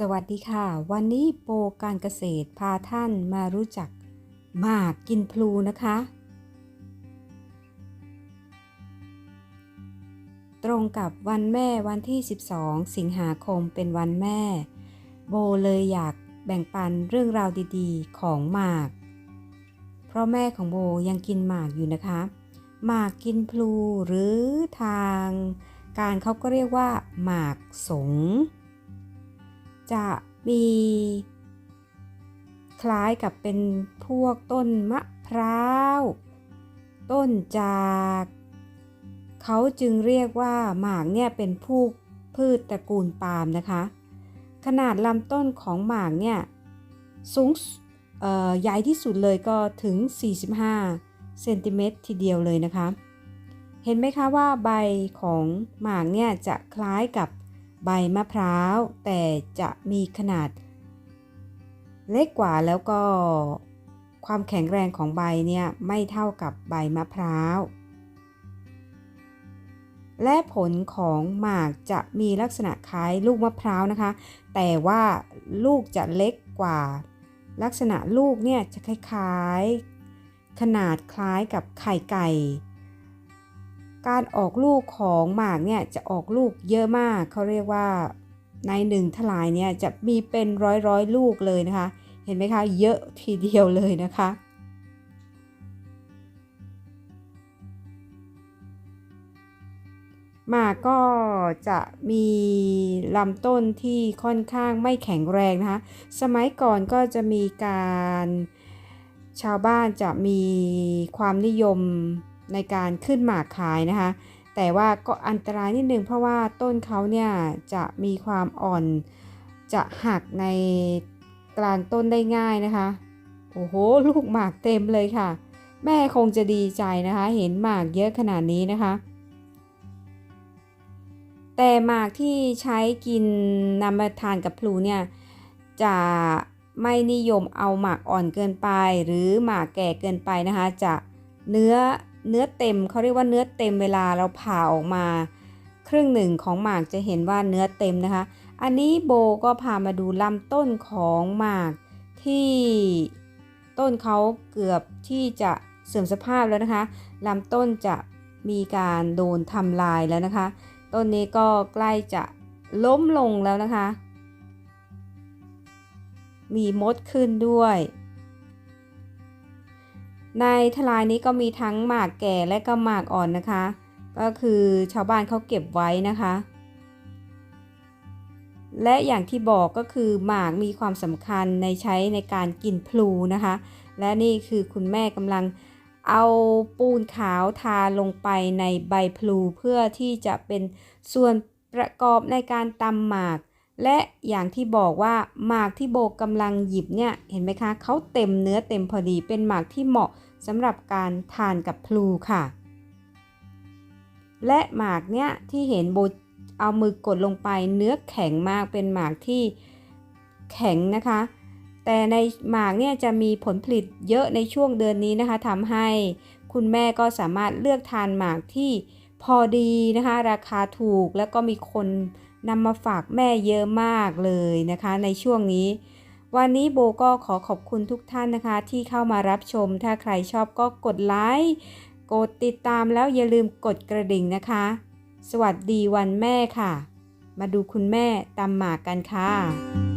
สวัสดีค่ะ วันนี้โปรการเกษตรพาท่านมารู้จักหมากกินพลูนะคะ ตรงกับวันแม่วันที่ 12 สิงหาคมเป็นวันแม่ โบเลยอยากแบ่งปันเรื่องราวดีๆ ของหมาก เพราะแม่ของโบยังกินหมากอยู่นะคะ หมากกินพลูหรือทาง การเขาก็เรียกว่าหมากสง จะมีคล้ายกับเป็นพวกต้นมะพร้าว ต้นจาก เขาจึงเรียกว่าหมากเนี่ยเป็นพืชพืชตระกูลปาล์มนะคะ ขนาดลำต้นของหมากเนี่ยสูงใหญ่ที่สุดเลยก็ถึง 45 เซนติเมตรทีเดียวเลยนะคะ เห็นไหมคะว่าใบของหมากเนี่ยจะคล้ายกับ ใบมะพร้าว แต่จะมีขนาด เล็กกว่าแล้วก็ ความแข็งแรงของใบเนี่ยไม่เท่ากับใบมะพร้าว และผลของหมากจะมีลักษณะคล้ายลูกมะพร้าวนะคะ แต่ว่าลูกจะเล็กกว่า ลักษณะลูกเนี่ยจะคล้ายๆ ขนาดคล้ายกับไข่ไก่ การออกลูกของหมากเนี่ยจะออกลูกเยอะมาก เขาเรียกว่าในหนึ่งทลายเนี่ยจะมีเป็นร้อยร้อยลูกเลยนะคะ เห็นไหมคะ เยอะทีเดียวเลยนะคะ หมากก็จะมีลำต้นที่ค่อนข้างไม่แข็งแรงนะคะ สมัยก่อนก็จะมีการชาวบ้านจะมีความนิยม ในการขึ้นหมากขายนะคะ แต่ว่าก็อันตรายนิดนึงเพราะว่าต้นเขาเนี่ยจะมีความอ่อน จะหักในกลางต้นได้ง่ายนะคะ โอ้โห ลูกหมากเต็มเลยค่ะ แม่คงจะดีใจนะคะ เห็นหมากเยอะขนาดนี้นะคะ แต่หมากที่ใช้กินนำมาทานกับพลูเนี่ยจะไม่นิยมเอาหมากอ่อนเกินไป หรือหมากแก่เกินไปนะคะ จะเนื้อ เนื้อเต็มเขาเรียกว่าเนื้อเต็มเวลาเราผ่าออกมา ครึ่งหนึ่งของหมากจะเห็นว่าเนื้อเต็มนะคะ อันนี้โบก็พามาดูลำต้นของหมากที่ต้นเขาเกือบที่จะเสื่อมสภาพแล้วนะคะลำต้นจะมีการโดนทำลายแล้วนะคะ ต้นนี้ก็ใกล้จะล้มลงแล้วนะคะ มีมดขึ้นด้วย ในทลายนี้ก็มีทั้งหมากแก่และก็หมากอ่อนนะคะ ก็คือชาวบ้านเขาเก็บไว้นะคะ และอย่างที่บอกก็คือหมากมีความสำคัญในใช้ในการกินพลูนะคะ และนี่คือคุณแม่กำลังเอาปูนขาวทาลงไปในใบพลูเพื่อที่จะเป็นส่วนประกอบในการตำหมาก และอย่างที่บอกว่าหมากที่โบกำลังหยิบเนี่ยเห็นไหมคะเขาเต็มเนื้อเต็มพอดีเป็นหมากที่เหมาะ สำหรับการทานกับพลูค่ะ และหมากเนี่ยที่เห็นโบเอามือกดลงไปเนื้อแข็งมากเป็นหมากที่แข็งนะคะ แต่ในหมากเนี่ยจะมีผลผลิตเยอะในช่วงเดือนนี้นะคะทำให้คุณแม่ก็สามารถเลือกทานหมากที่พอดีนะคะ ราคาถูกแล้วก็มีคนนำมาฝากแม่เยอะมากเลยนะคะ ในช่วงนี้ วันนี้โบก็ขอขอบคุณทุกท่านนะคะ ที่เข้ามารับชม ถ้าใครชอบก็กดไลค์กดติดตามแล้วอย่าลืมกดกระดิ่งนะคะ สวัสดีวันแม่ค่ะ มาดูคุณแม่ตำหมากกันค่ะ